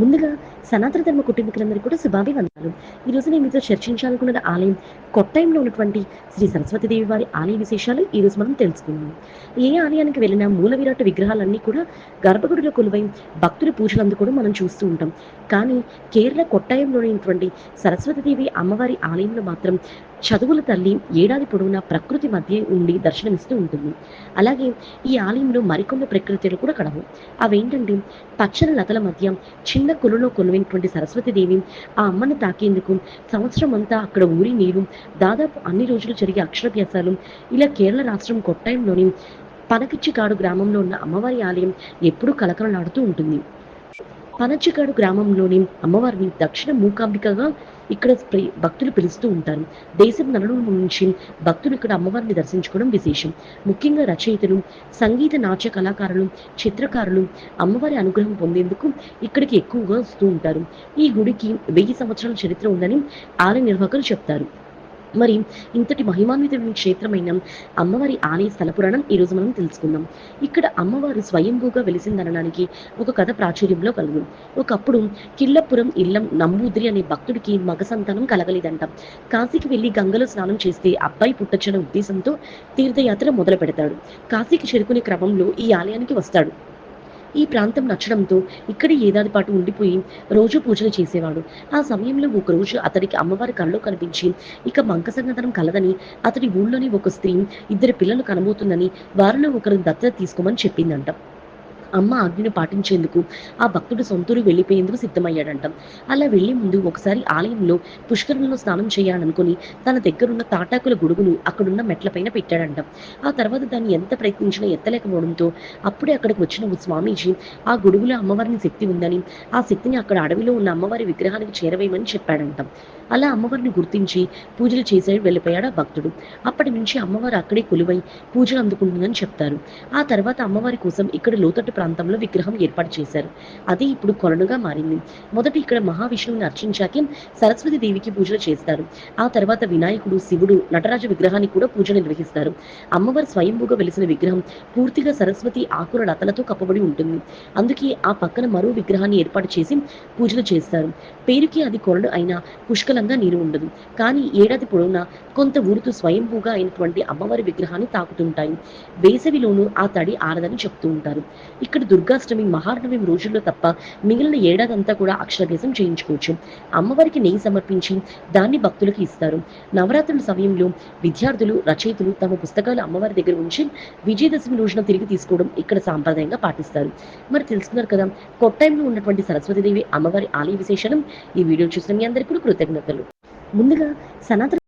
ముందుగా సనాతన ధర్మ కుటుంబీకులందరికీ కూడా శుభాభివందనాలు. ఈ రోజు నేను మీతో చర్చించాలనుకున్న ఆలయం కొట్టాయంలో ఉన్నటువంటి శ్రీ సరస్వతీదేవి వారి ఆలయ విశేషాలు ఈ రోజు మనం తెలుసుకుందాం. ఏ ఆలయానికి వెళ్ళినా మూల విరాట విగ్రహాలన్నీ కూడా గర్భగుడిలో కొలువై భక్తుల పూజలు అందుకోవడం మనం చూస్తూ ఉంటాం. కానీ కేరళ కొట్టాయంలోనేటువంటి సరస్వతి సరస్వతీదేవి అమ్మవారి ఆలయంలో మాత్రం చదువుల తల్లి ఏడాది పొడవునా ప్రకృతి మధ్య ఉండి దర్శనమిస్తూ ఉంటుంది. అలాగే ఈ ఆలయంలో మరికొన్ని ప్రకృతులు కూడా కడవు అవేంటంటే పచ్చని లతల మధ్య చిన్న కొలులో కొనువైనటువంటి సరస్వతీదేవి ఆ అమ్మను తాకేందుకు సంవత్సరం అంతా అక్కడ ఊరి నీరు దాదాపు అన్ని రోజులు జరిగే అక్షరాభ్యాసాలు ఇలా కేరళ రాష్ట్రం కొట్టాయంలోని పనకిచ్చికాడు గ్రామంలో ఉన్న అమ్మవారి ఆలయం ఎప్పుడూ కలకలలాడుతూ ఉంటుంది. పనచ్చికాడు గ్రామంలోని అమ్మవారిని దక్షిణ మూకాంబికగా ఇక్కడ భక్తులు పిలుస్తూ ఉంటారు. దేశం నలుడు నుంచి భక్తులు ఇక్కడ అమ్మవారిని దర్శించుకోవడం విశేషం. ముఖ్యంగా రచయితలు సంగీత నాట్య కళాకారులు చిత్రకారులు అమ్మవారి అనుగ్రహం పొందేందుకు ఇక్కడికి ఎక్కువగా వస్తూ ఉంటారు. ఈ గుడికి వెయ్యి సంవత్సరాల చరిత్ర ఉందని ఆలయ నిర్వాహకులు చెప్తారు. మరి ఇంతటి మహిమాన్వితమైన క్షేత్రమైన అమ్మవారి ఆలయ స్థల పురాణం ఈ రోజు మనం తెలుసుకుందాం. ఇక్కడ అమ్మవారు స్వయంభూగా వెలిసిందనడానికి ఒక కథ ప్రాచుర్యంలో కలదు ఒకప్పుడు కిల్లపురం ఇల్లం నంబూద్రి అనే భక్తుడికి మగ సంతానం కలగలేదంట. కాశీకి వెళ్ళి గంగలో స్నానం చేస్తే అబ్బాయి పుట్టచ్చనే ఉద్దేశంతో తీర్థయాత్ర మొదలు పెడతాడు కాశీకి చేరుకునే క్రమంలో ఈ ఆలయానికి వస్తాడు. ఈ ప్రాంతం నచ్చడంతో ఇక్కడే ఏడాది పాటు ఉండిపోయి రోజు పూజలు చేసేవాడు. ఆ సమయంలో ఒక రోజు అతడికి అమ్మవారి కళ్ళు కనిపించి ఇక మంక సంగతనం కలదని అతడి ఊళ్ళోని ఒక స్త్రీ ఇద్దరు పిల్లలు కనబోతుందని వారిలో ఒకరు దత్తత తీసుకోమని చెప్పిందంట. అమ్మ ఆజ్ఞను పాటించేందుకు ఆ భక్తుడు సొంతూరు వెళ్ళిపోయేందుకు సిద్ధమయ్యాడంట. అలా వెళ్ళే ముందు ఒకసారి ఆలయంలో పుష్కరంలో స్నానం చేయాలనుకుని తన దగ్గరున్న తాటాకుల గొడుగును అక్కడున్న మెట్లపైన పెట్టాడంట. ఆ తర్వాత దాన్ని ఎంత ప్రయత్నించినా ఎత్తలేకపోవడంతో అప్పుడే అక్కడికి వచ్చిన స్వామీజీ ఆ గొడుగులో అమ్మవారిని శక్తి ఉందని ఆ శక్తిని అక్కడ అడవిలో ఉన్న అమ్మవారి విగ్రహానికి చేరవేయమని చెప్పాడంట. అలా అమ్మవారిని గుర్తించి పూజలు చేసే వెళ్ళిపోయాడు ఆ భక్తుడు. అప్పటి నుంచి అమ్మవారు అక్కడే కొలువై పూజలు అందుకుంటుందని చెప్తారు. ఆ తర్వాత అమ్మవారి కోసం ఇక్కడ లోతట్టు ప్రాంతంలో విగ్రహం ఏర్పాటు చేశారు. అది ఇప్పుడు కొలనుగా మారింది. మొదట ఇక్కడ మహావిష్ణువుని అర్చించాకే సరస్వతి దేవికి పూజలు చేస్తారు. ఆ తర్వాత వినాయకుడు శివుడు నటరాజ విగ్రహానికి కూడా పూజ నిర్వహిస్తారు. అమ్మవారు స్వయంభూగా వెలిసిన విగ్రహం పూర్తిగా సరస్వతి ఆకుల లతలతో కప్పబడి ఉంటుంది. అందుకే ఆ పక్కన మరో విగ్రహాన్ని ఏర్పాటు చేసి పూజలు చేస్తారు. పేరుకి అది కొరడు అయినా పుష్కలంగా నీరు ఉండదు. కానీ ఏడాది పొడవునా కొంత ఊరుతూ స్వయంభూగా అయినటువంటి అమ్మవారి విగ్రహాన్ని తాకుతుంటాయి. వేసవిలోనూ ఆ తడి ఆరదని చెప్తూ ఉంటారు. ఇక్కడ దుర్గాష్టమి మహానవమి రోజుల్లో తప్ప మిగిలిన ఏడాదంతా కూడా అక్షరాభ్యాసం చేయించుకోవచ్చు. అమ్మవారికి నెయ్యి సమర్పించి దాన్ని భక్తులకు ఇస్తారు. నవరాత్రుల సమయంలో విద్యార్థులు రచయితలు తమ పుస్తకాలు అమ్మవారి దగ్గర ఉంచి విజయదశమి రోజున తిరిగి తీసుకోవడం ఇక్కడ సాంప్రదాయంగా పాటిస్తారు. మరి తెలుసుకున్నారు కదా కొట్టాయంలో ఉన్నటువంటి సరస్వతీదేవి అమ్మవారి ఆలయ విశేషం ఈ వీడియో చూసిన మీ అందరికీ కూడా కృతజ్ఞతలు. ముందుగా సనాతన